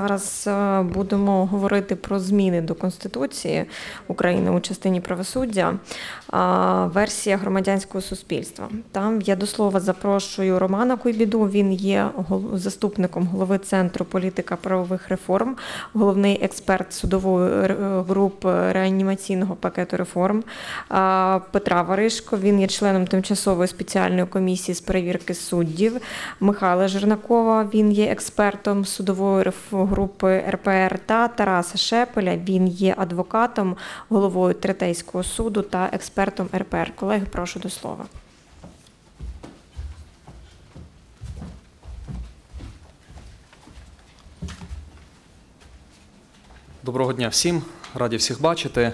Зараз е, будемо говорити про зміни до Конституції України у частині правосуддя. А, Версія громадянського суспільства. Там я до слова запрошую Романа Куйбіду. Він є заступником голови Центру політика правових реформ, головний експерт судової е, групи реанімаційного пакету реформ. Петра Варишко. Він є членом тимчасової спеціальної комісії з перевірки суддів. Михайла Жернакова. Він є експертом судової реф- групи РПР та Тараса Шепеля. Він є адвокатом, головою Третейського суду та експертом РПР. Колеги, прошу до слова. Доброго дня всім, раді всіх бачити.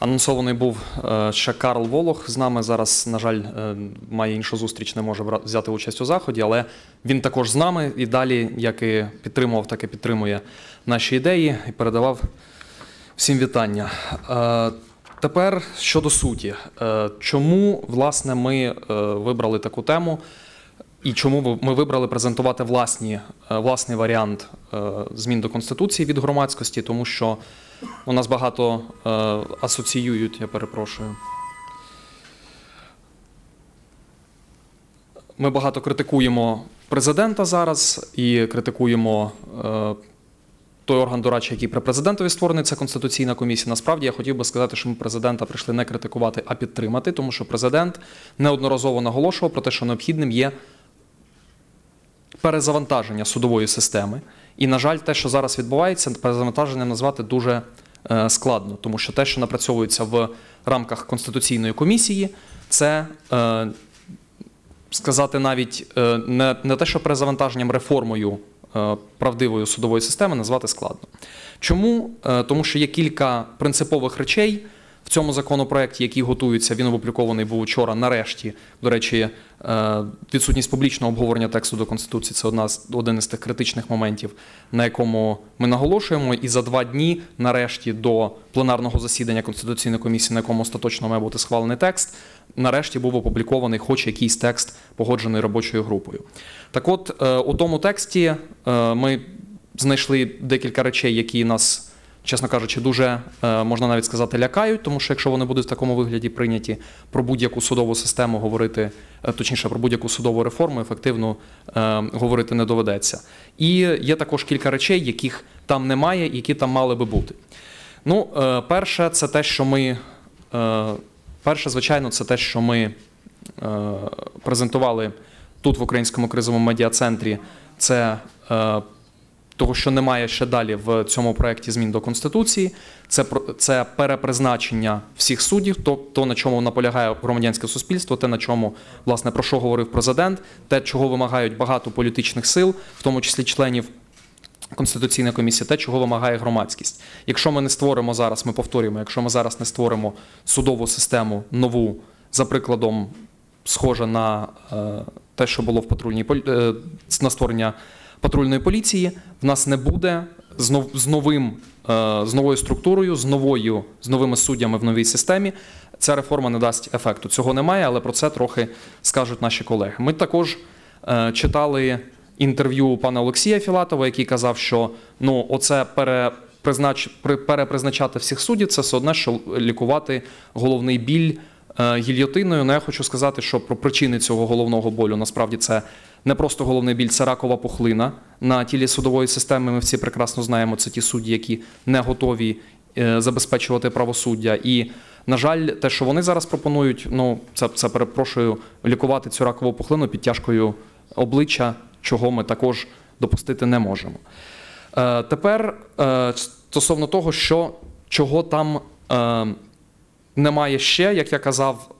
Анонсований був е, ще Карл Волох з нами. Зараз, на жаль, е, має іншу зустріч, не може взяти участь у заході, але він також з нами і далі, як і підтримував, так і підтримує наші ідеї і передавав всім вітання. Е, Тепер щодо суті, чому власне ми вибрали таку тему? І чому ми вибрали презентувати власні, власний варіант змін до Конституції від громадськості, тому що у нас багато е, асоціюють, я перепрошую. Ми багато критикуємо президента зараз і критикуємо е, той орган, до речі, який при президентові створений, це Конституційна комісія. Насправді я хотів би сказати, що ми президента прийшли не критикувати, а підтримати, тому що президент неодноразово наголошував про те, що необхідним є перезавантаження судової системи. І, на жаль, те, що зараз відбувається, перезавантаженням назвати дуже е, складно, тому що те, що напрацьовується в рамках Конституційної комісії, це е, сказати навіть е, не, не те, що перезавантаженням реформою правдивої судової системи назвати складно. Чому? Тому що є кілька принципових речей цьому законопроекті, які готуються. Він опублікований був учора. Нарешті, до речі, е, відсутність публічного обговорення тексту до конституції це одна з один із тих критичних моментів, на якому ми наголошуємо. І за два дні, нарешті, до пленарного засідання конституційної комісії, на якому остаточно має бути схвалений текст, нарешті був опублікований хоч якийсь текст, погоджений робочою групою. Так от, е, у тому тексті е, ми знайшли декілька речей, які нас. Чесно кажучи, дуже е, можна навіть сказати лякають, тому що якщо вони будуть в такому вигляді прийняті про будь-яку судову систему говорити, е, точніше про будь-яку судову реформу, ефективно е, говорити не доведеться. І є також кілька речей, яких там немає, які там мали би бути. Ну, перше, це те, що ми перше, звичайно, це те, що ми презентували тут в українському кризовому медіа-центрі. Це е, того, що немає ще далі в цьому проєкті змін до Конституції, це, це перепризначення всіх суддів, то, то, на чому наполягає громадянське суспільство, те, на чому, власне, про що говорив президент, те, чого вимагають багато політичних сил, в тому числі членів Конституційної комісії, те, чого вимагає громадськість. Якщо ми не створимо зараз, ми повторюємо, якщо ми зараз не створимо судову систему нову, за прикладом, схоже на е, те, що було в патрульній е, на створення патрульної поліції, в нас не буде з, нов... з новим е, з новою структурою, з новою з новими суддями в новій системі. Ця реформа не дасть ефекту. Цього немає, але про це трохи скажуть наші колеги. Ми також е, читали інтерв'ю пана Олексія Філатова, який казав, що ну оце при- перепризначати всіх суддів, це все одне, що лікувати головний біль е, гільйотиною. Ну я хочу сказати, що про причини цього головного болю насправді це не просто головний біль, це ракова пухлина на тілі судової системи. Ми всі прекрасно знаємо, це ті судді, які не готові е, забезпечувати правосуддя. І, на жаль, те, що вони зараз пропонують, ну це, це перепрошую, лікувати цю ракову пухлину під тяжкою обличчя, чого ми також допустити не можемо. Е, тепер е, стосовно того, що чого там немає ще, як я казав,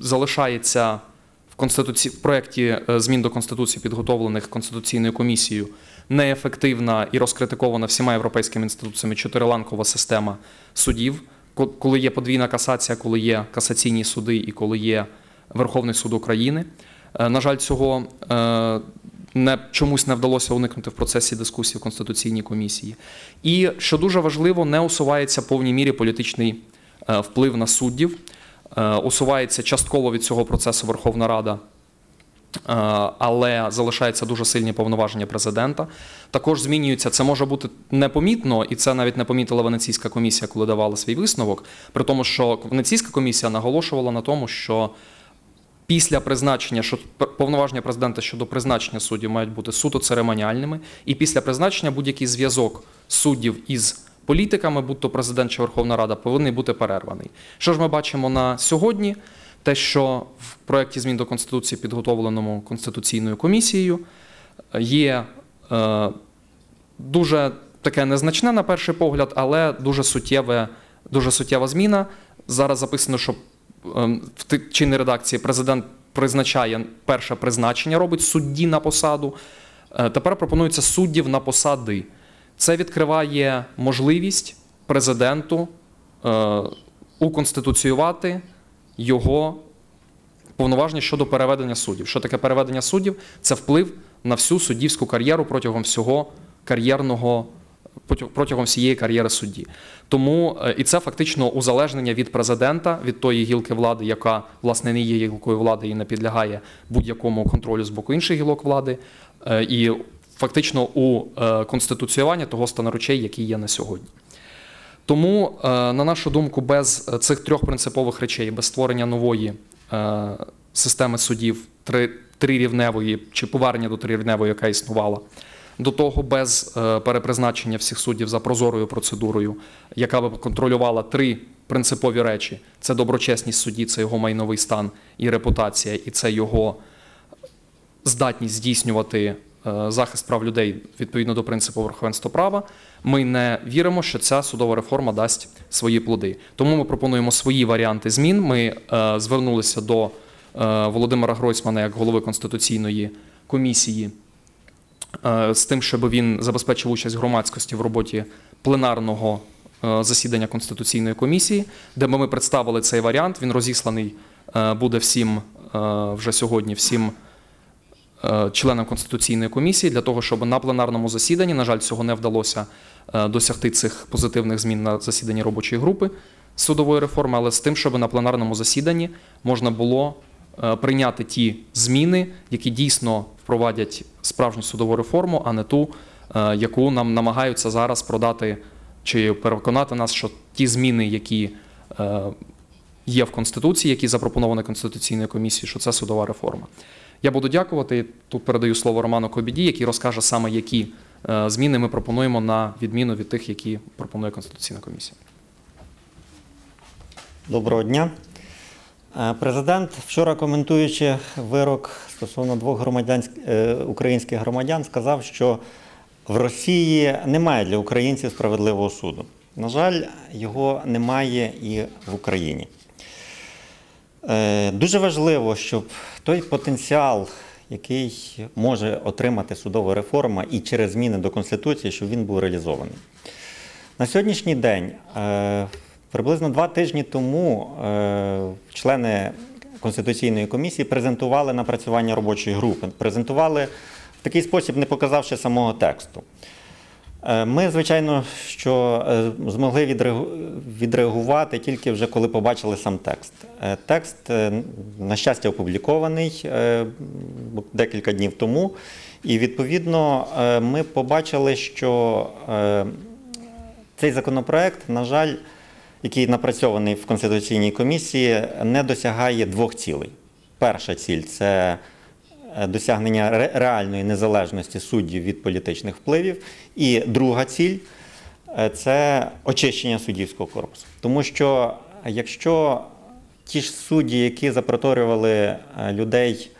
залишається в конституці... в проєкті е, змін до конституції, підготовлених конституційною комісією, неефективна і розкритикована всіма європейськими інституціями чотириланкова система судів, коли є подвійна касація, коли є касаційні суди і коли є Верховний суд України. Е, На жаль, цього е, не чомусь не вдалося уникнути в процесі дискусії в конституційній комісії. І що дуже важливо, не усувається в повній мірі політичний вплив на суддів. Е, Усувається частково від цього процесу Верховна Рада Е, але залишаються дуже сильні повноваження президента. Також змінюється, це може бути непомітно, і це навіть не помітила Венеційська комісія, коли давала свій висновок. При тому, що Венеційська комісія наголошувала на тому, що після призначення, що повноваження президента щодо призначення суддів мають бути суто церемоніальними, і після призначення будь-який зв'язок суддів із політиками, будь то президент чи Верховна Рада, повинен бути перерваний. Що ж ми бачимо на сьогодні? Те, що в проєкті змін до Конституції, підготовленому Конституційною комісією, є е, дуже таке незначне на перший погляд, але дуже суттєве, дуже суттєва зміна. Зараз записано, що ем, в чинній редакції президент призначає перше призначення, робить судді на посаду. Е, Тепер пропонується суддів на посади. Це відкриває можливість президенту е, уконституціювати його повноваження щодо переведення суддів. Що таке переведення суддів? Це вплив на всю суддівську кар'єру протягом всього кар'єрного протягом всієї кар'єри судді. Тому е, і це фактично узалежнення від президента, від тої гілки влади, яка власне не є гілкою влади і не підлягає будь-якому контролю з боку інших гілок влади, е, і фактично у е, конституціювання того стану речей, який є на сьогодні. Тому, е, на нашу думку, без е, цих трьох принципових речей, без створення нової системи судів, три, трирівневої чи повернення до трирівневої, яка існувала, до того без перепризначення всіх суддів за прозорою процедурою, яка би контролювала три принципові речі: це доброчесність судді, це його майновий стан і репутація, і це його здатність здійснювати захист прав людей відповідно до принципу верховенства права, ми не віримо, що ця судова реформа дасть свої плоди. Тому ми пропонуємо свої варіанти змін. Ми е, звернулися до е, Володимира Гройсмана як голови конституційної комісії е, з тим, щоб він забезпечив участь громадськості в роботі пленарного е, засідання конституційної комісії, де ми представили цей варіант. Він розісланий е, буде всім е, вже сьогодні, всім е, членам конституційної комісії для того, щоб на пленарному засіданні, на жаль, цього не вдалося е, досягти цих позитивних змін на засіданні робочої групи судової реформи, але з тим, щоб на пленарному засіданні можна було е, прийняти ті зміни, які дійсно впровадять справжню судову реформу, а не ту, е, яку нам намагаються зараз продати чи переконати нас, що ті зміни, які е, є в Конституції, які запропоновані Конституційною комісією, що це судова реформа. Я буду дякувати. Тут передаю слово Роману Кобіді, який розкаже саме, які е, зміни ми пропонуємо на відміну від тих, які пропонує Конституційна комісія. Доброго дня. Е, Президент, вчора коментуючи вирок стосовно двох громадян, е, українських громадян, сказав, що в Росії немає для українців справедливого суду. На жаль, його немає і в Україні. Е, Дуже важливо, щоб той потенціал, який може отримати судова реформа і через зміни до Конституції, щоб він був реалізований. На сьогоднішній день, е, приблизно два тижні тому, е, члени Конституційної комісії презентували напрацювання робочої групи. Презентували в такий спосіб, не показавши самого тексту. Е, Ми, звичайно, що е, змогли відреагу- відреагувати тільки вже коли побачили сам текст. Е, Текст, на щастя, опублікований декілька днів тому. І відповідно ми побачили, що цей законопроект, на жаль, який напрацьований в Конституційній комісії, не досягає двох цілей. Перша ціль це досягнення реальної незалежності суддів від політичних впливів. І друга ціль е, це очищення суддівського корпусу. Тому що е, якщо ті ж судді, які запроторювали е, людей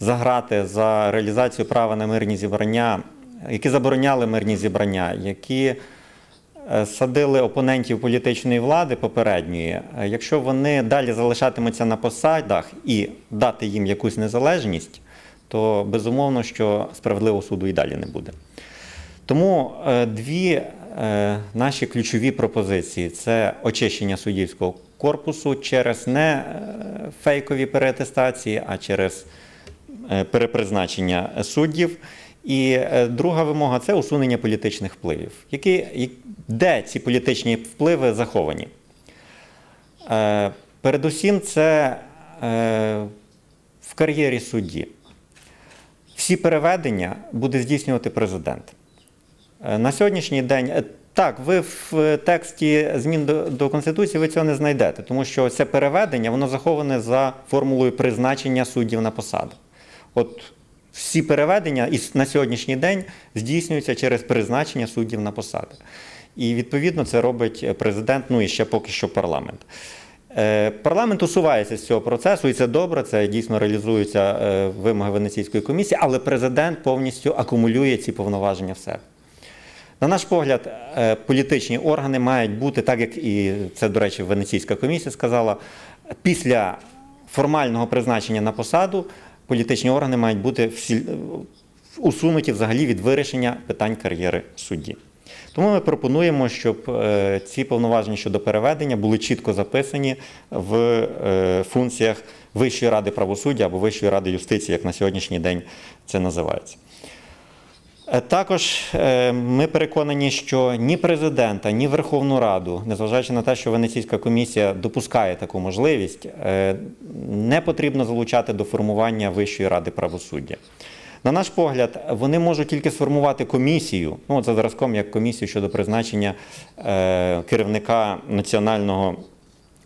заграти за реалізацію права на мирні зібрання, які забороняли мирні зібрання, які е, садили опонентів політичної влади попередньої, е, якщо вони далі залишатимуться на посадах і дати їм якусь незалежність, то безумовно, що справедливого суду і далі не буде. Тому е, дві е, наші ключові пропозиції це очищення суддівського корпусу через не е, фейкові переатестації, а через перепризначення суддів. І друга вимога це усунення політичних впливів. Які, де ці політичні впливи заховані? Передусім, це в кар'єрі судді. Всі переведення буде здійснювати президент. Е, На сьогоднішній день е, так, ви в тексті змін до, Конституції ви цього не знайдете, тому що це переведення воно заховане за формулою призначення суддів на посаду. От всі переведення і на сьогоднішній день здійснюються через призначення суддів на посади. І відповідно це робить президент, ну і ще поки що парламент. Е, Парламент усувається з цього процесу, і це добре. Це дійсно реалізуються е, вимоги Венеційської комісії, але президент повністю акумулює ці повноваження в себе. На наш погляд, е, політичні органи мають бути, так як і це, до речі, Венеційська комісія сказала, після формального призначення на посаду політичні органи мають бути усунуті взагалі від вирішення питань кар'єри судді. Тому ми пропонуємо, щоб е, ці повноваження щодо переведення були чітко записані в е, функціях Вищої ради правосуддя або Вищої ради юстиції, як на сьогоднішній день це називається. Е, Також ми переконані, що ні президента, ні Верховну Раду, незважаючи на те, що Венеційська комісія допускає таку можливість, не потрібно залучати до формування Вищої ради правосуддя. На наш погляд, вони можуть тільки сформувати комісію, ну за зразком як комісію щодо призначення е, керівника національного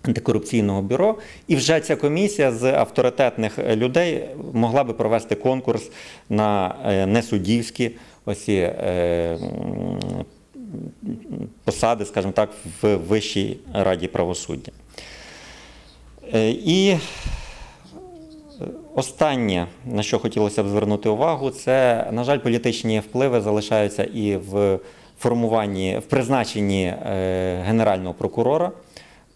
антикорупційного бюро, і вже ця комісія з авторитетних людей могла би провести конкурс на е, несуддівські оці е, посади, скажімо так, в Вищій раді правосуддя. Е, І Останнє, на що хотілося б звернути увагу, це, на жаль, політичні впливи залишаються і в формуванні, в призначенні е, генерального прокурора.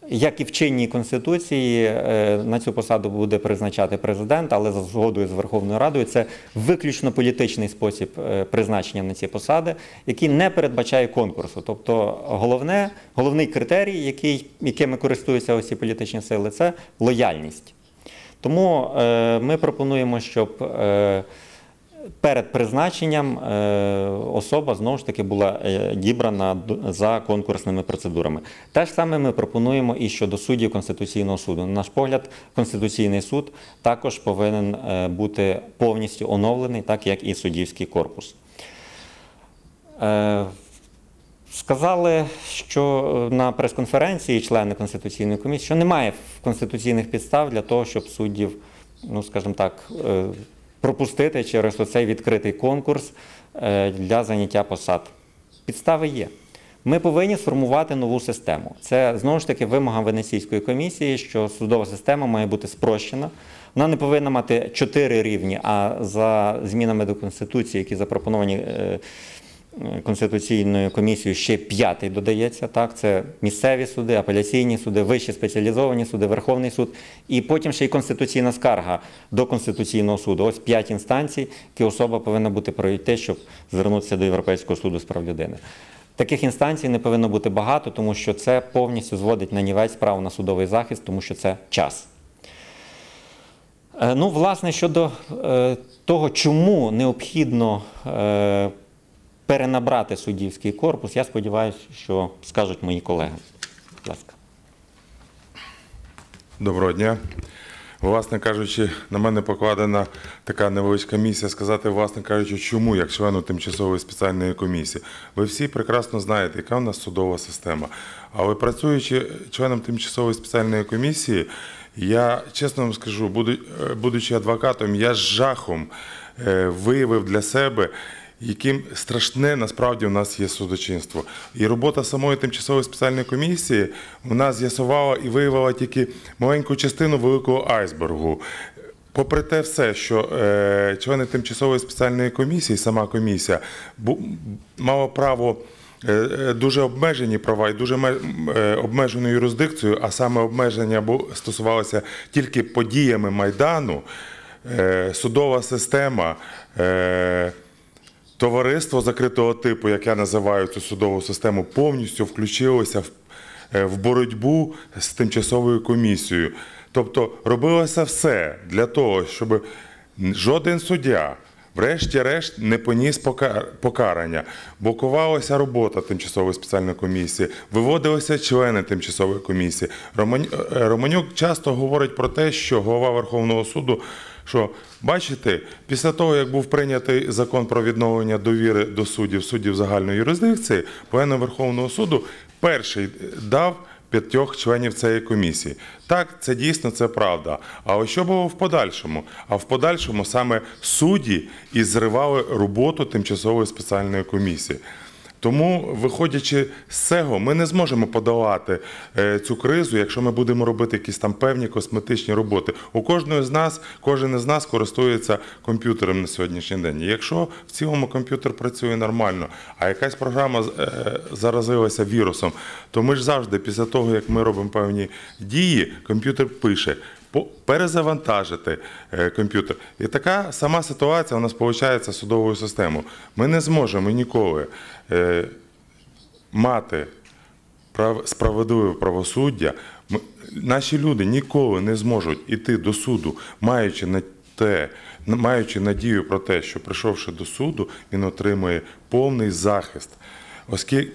Як і в чинній конституції, е, на цю посаду буде призначати президент, але за згодою з Верховною Радою це виключно політичний спосіб е, призначення на ці посади, який не передбачає конкурсу. Тобто, головне, головний критерій, який, якими користуються ці політичні сили, це лояльність. Тому е, ми пропонуємо, щоб е, перед призначенням е, особа знову ж таки була дібрана за конкурсними процедурами. Те ж саме ми пропонуємо і щодо суддів Конституційного суду. На наш погляд, Конституційний суд також повинен бути повністю оновлений, так як і суддівський корпус. Е, Сказали, що на прес-конференції члени Конституційної комісії, що немає конституційних підстав для того, щоб суддів, ну скажімо так, е, пропустити через оцей відкритий конкурс е, для заняття посад. Підстави є. Ми повинні сформувати нову систему. Це знову ж таки вимога Венеційської комісії, що судова система має бути спрощена. Вона не повинна мати чотири рівні, а за змінами до Конституції, які запропоновані е, Конституційною комісією ще п'ятий додається. Так, це місцеві суди, апеляційні суди, вищі спеціалізовані суди, Верховний суд, і потім ще й конституційна скарга до Конституційного суду. Ось п'ять інстанцій, які особа повинна бути пройти, щоб звернутися до Європейського суду з прав людини. Таких інстанцій не повинно бути багато, тому що це повністю зводить на нівець право на судовий захист, тому що це час. Е, Ну, власне, щодо е, того, чому необхідно е, перенабрати суддівський корпус, я сподіваюся, що скажуть мої колеги. Будь ласка. Доброго дня. Власне кажучи, на мене покладена така невеличка місія сказати, власне кажучи, чому, як члену тимчасової спеціальної комісії. Ви всі прекрасно знаєте, яка у нас судова система. Але працюючи членом тимчасової спеціальної комісії, я чесно вам скажу, е, будучи адвокатом, я з жахом е, виявив для себе яким страшне насправді у нас є судочинство. І робота самої тимчасової спеціальної комісії вона з'ясувала і виявила тільки маленьку частину великого айсбергу. Попри те все, що е, члени тимчасової спеціальної комісії, сама комісія, бу, мала право е, е, дуже обмежені права і дуже ме- е, обмежену юрисдикцію, а саме обмеження бу- стосувалося тільки подіями Майдану, е, судова система. Е, Товариство закритого типу, як я називаю цю судову систему, повністю включилося в, е, в боротьбу з тимчасовою комісією. Тобто робилося все для того, щоб жоден суддя, врешті-решт, не поніс покарання. Блокувалася робота тимчасової спеціальної комісії, виводилися члени тимчасової комісії. Е, Романюк часто говорить про те, що голова Верховного суду що бачите, після того, як був прийнятий закон про відновлення довіри до суддів, суддів загальної юрисдикції, Пленум Верховного суду перший дав п'ятьох членів цієї комісії. Так, це дійсно це правда. А що було в подальшому? А в подальшому саме судді і зривали роботу тимчасової спеціальної комісії. Тому, виходячи з цього, ми не зможемо подолати е, цю кризу, якщо ми будемо робити якісь там певні косметичні роботи. У кожного з нас, кожен із нас користується комп'ютером на сьогоднішній день. Якщо в цілому комп'ютер працює нормально, а якась програма е, заразилася вірусом, то ми ж завжди, після того як ми робимо певні дії, комп'ютер пише. Перезавантажити е, комп'ютер. І така сама ситуація у нас виходить з судовою системою. Ми не зможемо ніколи е, мати прав- справедливе правосуддя. Наші люди ніколи не зможуть іти до суду, маючи на те, маючи надію про те, що прийшовши до суду, він отримує повний захист. Оскільки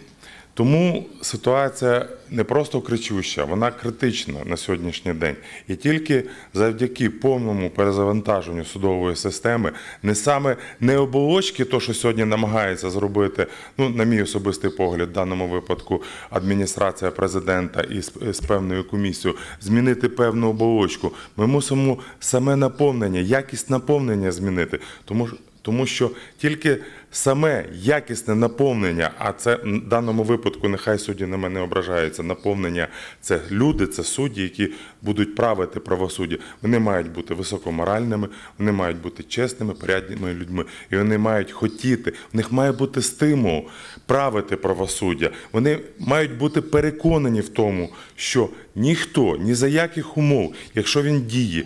тому ситуація не просто кричуща, вона критична на сьогоднішній день. І тільки завдяки повному перезавантаженню судової системи, не саме не оболочки, то що сьогодні намагається зробити, ну на мій особистий погляд, в даному випадку адміністрація президента і з, певною комісією, змінити певну оболочку. Ми мусимо саме наповнення, якість наповнення змінити, тому тому що тільки саме якісне наповнення, а це в даному випадку, нехай судді на мене ображаються, наповнення це люди, це судді, які будуть правити правосуддя. Вони мають бути високоморальними, вони мають бути чесними, порядними людьми. І вони мають хотіти, в них має бути стимул правити правосуддя. Вони мають бути переконані в тому, що ніхто ні за яких умов, якщо він діє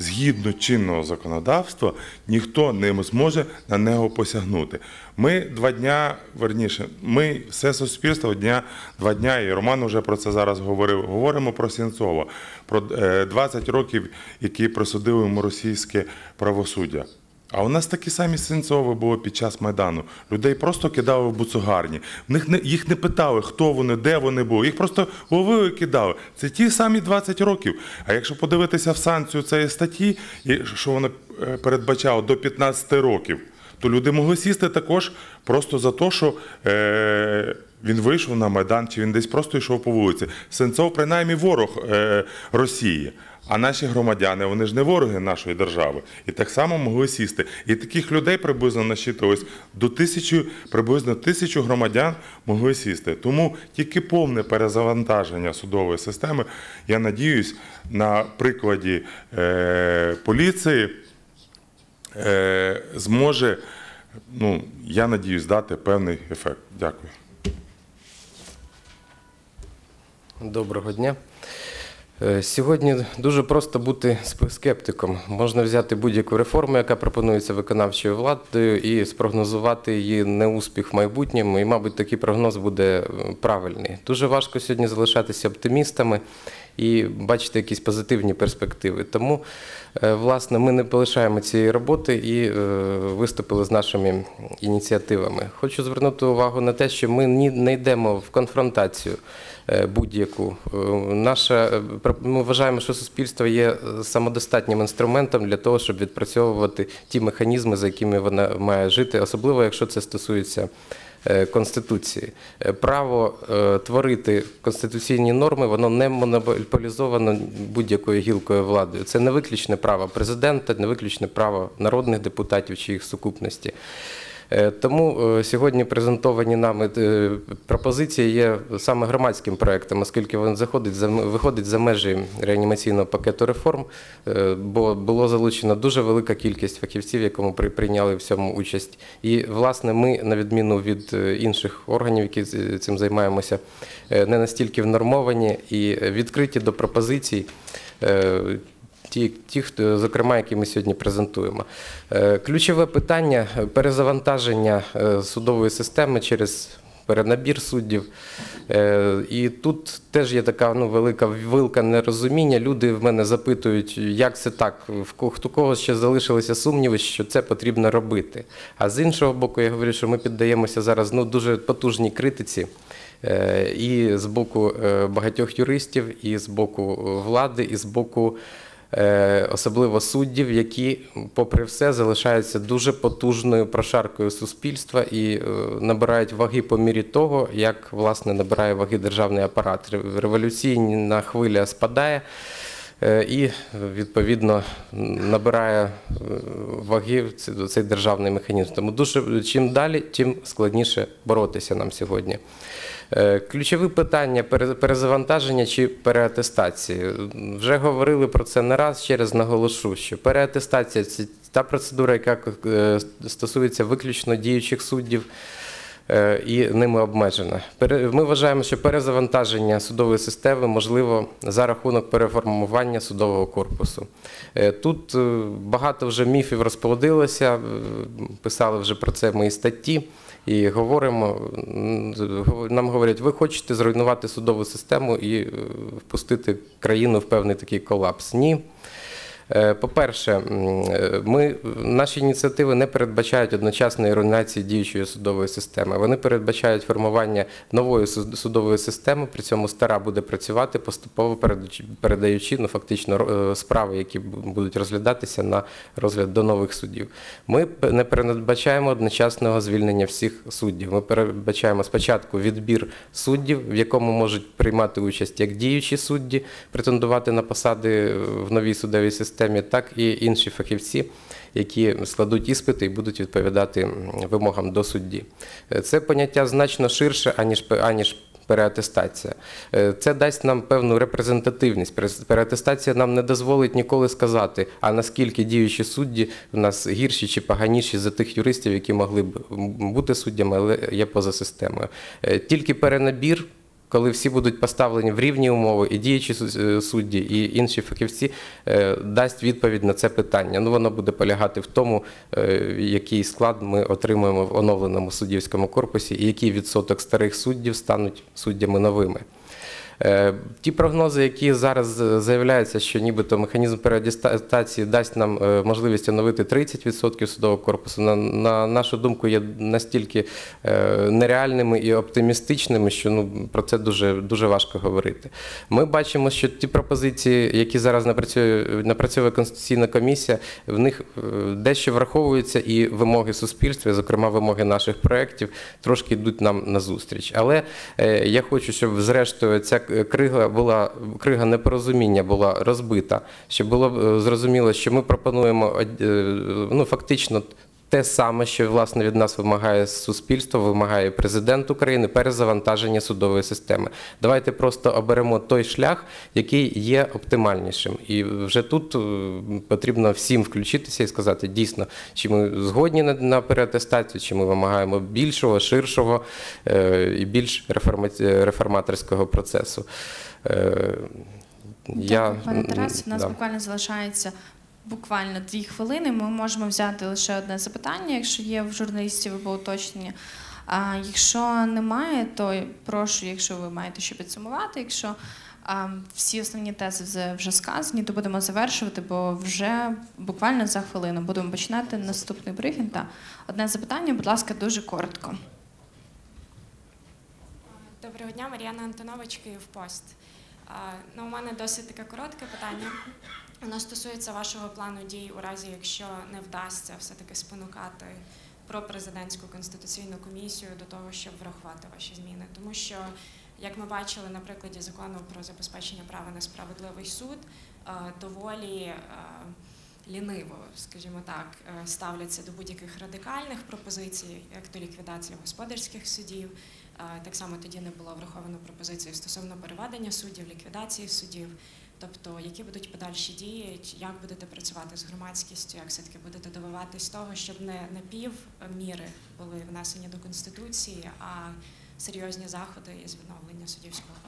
згідно чинного законодавства, ніхто не зможе на нього посягнути. Ми два дня, верніше, ми все суспільство дня, два дня, і Роман вже про це зараз говорив. Говоримо про Сінцова, про е, 20 років, які присудили йому російське правосуддя. А у нас такі самі Сенцови було під час Майдану. Людей просто кидали в буцугарні. В них не, їх не питали, хто вони, де вони були. Їх просто ловили і кидали. Це ті самі 20 років. А якщо подивитися в санкцію цієї статті, і що вона е, передбачала до 15 років, то люди могли сісти також просто за те, що е, він вийшов на Майдан, чи він десь просто йшов по вулиці. Сенцов, принаймні, ворог е, Росії. А наші громадяни, вони ж не вороги нашої держави. І так само могли сісти. І таких людей приблизно насчитувалось до тисячі, приблизно тисячу громадян могли сісти. Тому тільки повне перезавантаження судової системи, я надіюсь, на прикладі е, поліції е, зможе, ну, я надіюсь, дати певний ефект. Дякую. Доброго дня. Е, Сьогодні дуже просто бути скептиком. Можна взяти будь-яку реформу, яка пропонується виконавчою владою, і спрогнозувати її неуспіх в майбутньому. І, мабуть, такий прогноз буде е, правильний. Дуже важко сьогодні залишатися оптимістами і бачити якісь позитивні перспективи. Тому, е, власне, ми не полишаємо цієї роботи і виступили з нашими ініціативами. Хочу звернути увагу на те, що ми не йдемо в конфронтацію будь-яку. Е, Наша е, ми вважаємо, що суспільство є е, самодостатнім інструментом для того, щоб відпрацьовувати ті механізми, за якими вона має жити, особливо якщо це стосується. е, Конституції Е, право е, творити конституційні норми, воно не монополізовано будь-якою гілкою влади. Це не виключне право президента, не виключне право народних депутатів чи їх сукупності. Е, Тому е, сьогодні презентовані нами е, пропозиції є саме громадським проектом, оскільки він заходить за виходить за межі реанімаційного пакету реформ, бо було залучено дуже велика кількість фахівців, якому прийняли в цьому участь. І власне ми, на відміну від інших органів, які цим займаємося, не настільки внормовані і відкриті до пропозицій. Ті, ті, хто, зокрема, які ми сьогодні презентуємо. Е, Ключове питання перезавантаження е, судової системи через перенабір суддів. Е, І тут теж є така ну, велика вилка нерозуміння. Люди в мене запитують, як це так, в кого ще залишилися сумніви, що це потрібно робити. А з іншого боку, я говорю, що ми піддаємося зараз ну, дуже потужній критиці. І з боку багатьох юристів, і з боку влади, і з боку особливо суддів, які, попри все, залишаються дуже потужною прошаркою суспільства і е, набирають ваги по мірі того, як власне набирає ваги державний апарат. Революційна хвиля спадає. Е, І відповідно набирає е, ваги цей державний механізм. Тому дуже чим далі, тим складніше боротися нам сьогодні. Е, Ключові питання пере- перезавантаження чи переатестації. Вже говорили про це не раз. Ще раз наголошу, що переатестація це та процедура, яка е, стосується виключно діючих суддів і ними обмежена. Ми вважаємо, що перезавантаження судової системи можливо за рахунок переформування судового корпусу. Е, Тут е, багато вже міфів розплодилося, е, писали вже про це мої статті. І говоримо, нам говорять, ви хочете зруйнувати судову систему і е, впустити країну в певний такий колапс. Ні. Е, По-перше, е, ми, наші ініціативи не передбачають одночасної руйнації діючої судової системи. Вони передбачають формування нової суд- судової системи, при цьому стара буде працювати, поступово передаючи- ну, фактично е, справи, які бу- будуть розглядатися на розгляд до нових суддів. Ми не передбачаємо одночасного звільнення всіх суддів. Ми передбачаємо спочатку відбір суддів, в якому можуть приймати участь як діючі судді, претендувати на посади в новій судовій системі, так і інші фахівці, які складуть іспити і будуть відповідати вимогам до судді. Е, Це поняття значно ширше, аніж аніж переатестація. Е, Це дасть нам певну репрезентативність. Переатестація нам не дозволить ніколи сказати, а наскільки діючі судді в нас гірші чи поганіші за тих юристів, які могли б бути суддями, але є поза системою. Е, Тільки перенабір. Коли всі будуть поставлені в рівні умови, і діючі е, судді, і інші фахівці е, дасть відповідь на це питання. Ну воно буде полягати в тому, е, який склад ми отримуємо в оновленому суддівському корпусі, і який відсоток старих суддів стануть суддями новими. Е, Ті прогнози, які зараз е, заявляються, що нібито механізм переатестації дасть нам е, можливість оновити 30% судового корпусу, на, на нашу думку, є настільки нереальними і оптимістичними, що ну, про це дуже, дуже важко говорити. Ми бачимо, що ті пропозиції, які зараз напрацює, напрацьовує Конституційна комісія, в них дещо враховуються і вимоги суспільства, зокрема вимоги наших проєктів, трошки йдуть нам назустріч. Але я хочу, щоб зрештою ця крига була крига непорозуміння була розбита, щоб було е, зрозуміло, що ми пропонуємо е, ну, фактично. Те саме, що власне від нас вимагає суспільство, вимагає президент України перезавантаження судової системи. Давайте просто оберемо той шлях, який є оптимальнішим. І вже тут е, потрібно всім включитися і сказати дійсно, чи ми згодні на, на переатестацію, чи ми вимагаємо більшого, ширшого е, і більш реформаторського процесу. Е, Дякую, пане Тарас. У нас да. буквально залишається буквально дві хвилини. Ми можемо взяти лише одне запитання, якщо є в журналістів або уточнення. А якщо немає, то прошу, якщо ви маєте що підсумувати, якщо а, всі основні тези вже- сказані, то будемо завершувати, бо вже буквально за хвилину будемо починати наступний брифінг. Та одне запитання, будь ласка, дуже коротко. Доброго дня, Мар'яна Антонович, Київпост. А, Ну, у мене досить таке коротке питання. Воно стосується вашого плану дій у разі, якщо не вдасться все-таки спонукати про президентську конституційну комісію до того, щоб врахувати ваші зміни. Тому що, як ми бачили на прикладі закону про забезпечення права на справедливий суд, е, доволі е, ліниво, скажімо так, е, ставляться до будь-яких радикальних пропозицій, як до ліквідації господарських судів. Так само тоді не було враховано пропозиції стосовно переведення суддів, ліквідації суддів. Тобто, які будуть подальші дії, як будете працювати з громадськістю, як все-таки будете добиватись того, щоб не на пів міри були внесені до конституції, а серйозні заходи із відновлення суддівського.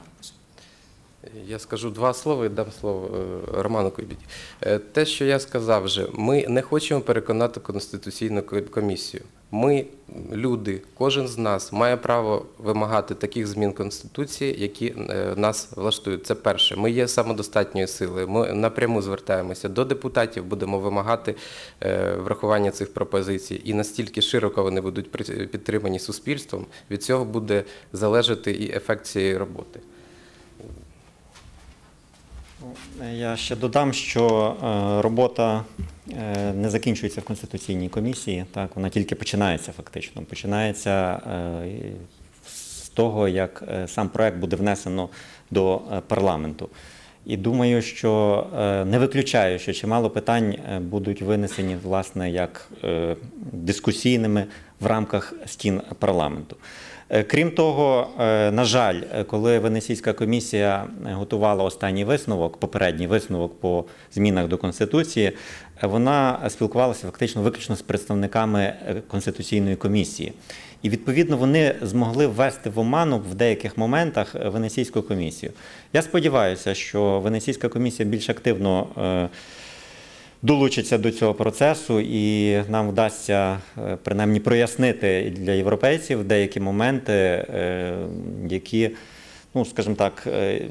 Я скажу два слова і дам слово е, Роману Куйбіді. Е, Те, що я сказав вже, ми не хочемо переконати Конституційну комісію. Ми, люди, кожен з нас має право вимагати таких змін Конституції, які е, нас влаштують. Це перше. Ми є самодостатньою силою. Ми напряму звертаємося до депутатів, будемо вимагати врахування цих пропозицій. І настільки широко вони будуть підтримані суспільством, від цього буде залежати і ефект цієї роботи. Я ще додам, що е, робота е, не закінчується в Конституційній комісії, так, вона тільки починається фактично. Починається е, з того, як сам проект буде внесено до парламенту. І думаю, що не виключаю, що чимало питань будуть винесені власне як дискусійними в рамках стін парламенту. Е, Крім того, е, на жаль, е, коли Венеційська комісія готувала останній висновок, попередній висновок по змінах до Конституції, вона спілкувалася фактично виключно з представниками Конституційної комісії. І відповідно вони змогли ввести в оману в деяких моментах Венеційську комісію. Я сподіваюся, що Венеційська комісія більш активно. Долучиться до цього процесу, і нам вдасться е, принаймні прояснити для європейців деякі моменти, е, які, ну скажімо так, е,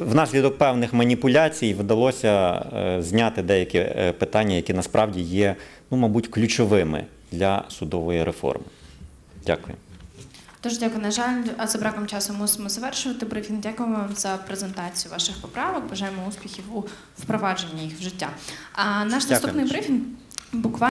внаслідок певних маніпуляцій вдалося зняти деякі питання, які насправді є, ну, мабуть, ключовими для судової реформи. Дякую. Дуже дякую. На жаль, а за браком часу мусимо завершувати брифінг. Дякуємо вам за презентацію ваших поправок. Бажаємо успіхів у впровадженні їх в життя. А наш наступний брифінг буквально.